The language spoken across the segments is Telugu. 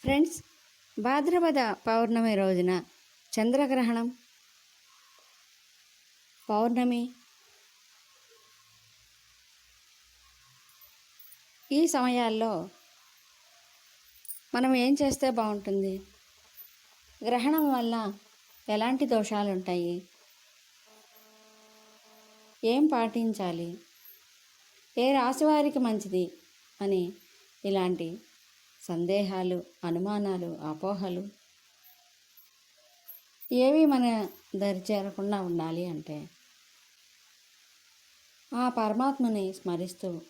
ఫ్రెండ్స్ భాద్రపద పౌర్ణమి రోజున చంద్రగ్రహణం. పౌర్ణమి. ఈ సమయాల్లో మనం ఏం చేస్తే బాగుంటుంది? గ్రహణం వల్ల ఎలాంటి దోషాలు ఉంటాయి ఏం పాటించాలి? ఏ రాశి వారికి మంచిది? అని ఇలాంటి సందేహాలు అనుమానాలు అపోహలు ఏవి మన దరి చేరకుండా ఉండాలి అంటే ఆ పరమాత్మని స్మరిస్తూ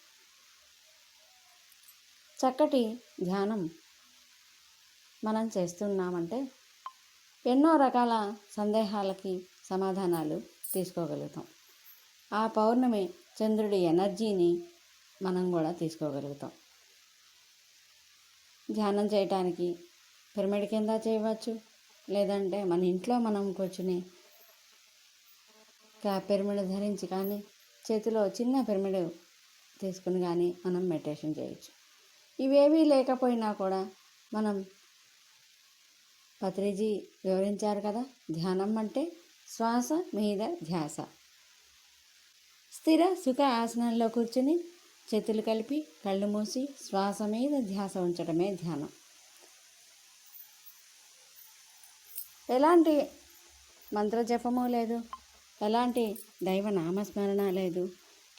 చక్కటి ధ్యానం మనం చేస్తున్నామంటే ఎన్నో రకాల సందేహాలకి సమాధానాలు తీసుకోగలుగుతాం. ఆ పౌర్ణమి చంద్రుడి ఎనర్జీని మనం కూడా తీసుకోగలుగుతాం. ధ్యానం చేయటానికి పిరమిడ్ కింద చేయవచ్చు. లేదంటే మన ఇంట్లో మనం కూర్చుని పిరమిడ్ ధరించి కానీ చేతిలో చిన్న పిరమిడ్ తీసుకుని కానీ మనం మెడిటేషన్ చేయొచ్చు. ఇవేవీ లేకపోయినా కూడా మనం పత్రిజీ వివరించారు కదా ధ్యానం అంటే శ్వాస మీద ధ్యాస. స్థిర సుఖ ఆసనంలో కూర్చుని చేతులు కలిపి కళ్ళు మూసి శ్వాస మీద ధ్యాస ఉంచడమే ధ్యానం. ఎలాంటి మంత్రజపము లేదు ఎలాంటి దైవ నామస్మరణ లేదు.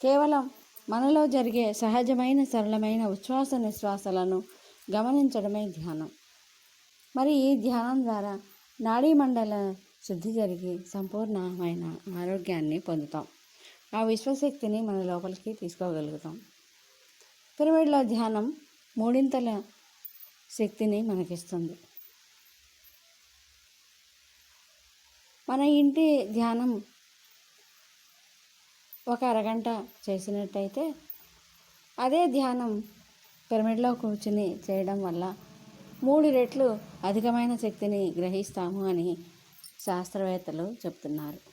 కేవలం మనలో జరిగే సహజమైన సరళమైన ఉచ్ఛ్వాస నిశ్వాసలను గమనించడమే ధ్యానం. మరి ఈ ధ్యానం ద్వారా నాడీ మండల శుద్ధి జరిగి సంపూర్ణమైన ఆరోగ్యాన్ని పొందుతాం. ఆ విశ్వశక్తిని మన లోపలికి తీసుకోగలుగుతాం. పిరమిడ్లో ధ్యానం మూడింతల శక్తిని మనకిస్తుంది. మన ఇంటి ధ్యానం ఒక అరగంట చేసినట్టయితే అదే ధ్యానం పిరమిడ్లో కూర్చుని చేయడం వల్ల మూడు రెట్లు అధికమైన శక్తిని గ్రహిస్తాము అని శాస్త్రవేత్తలు చెప్తున్నారు.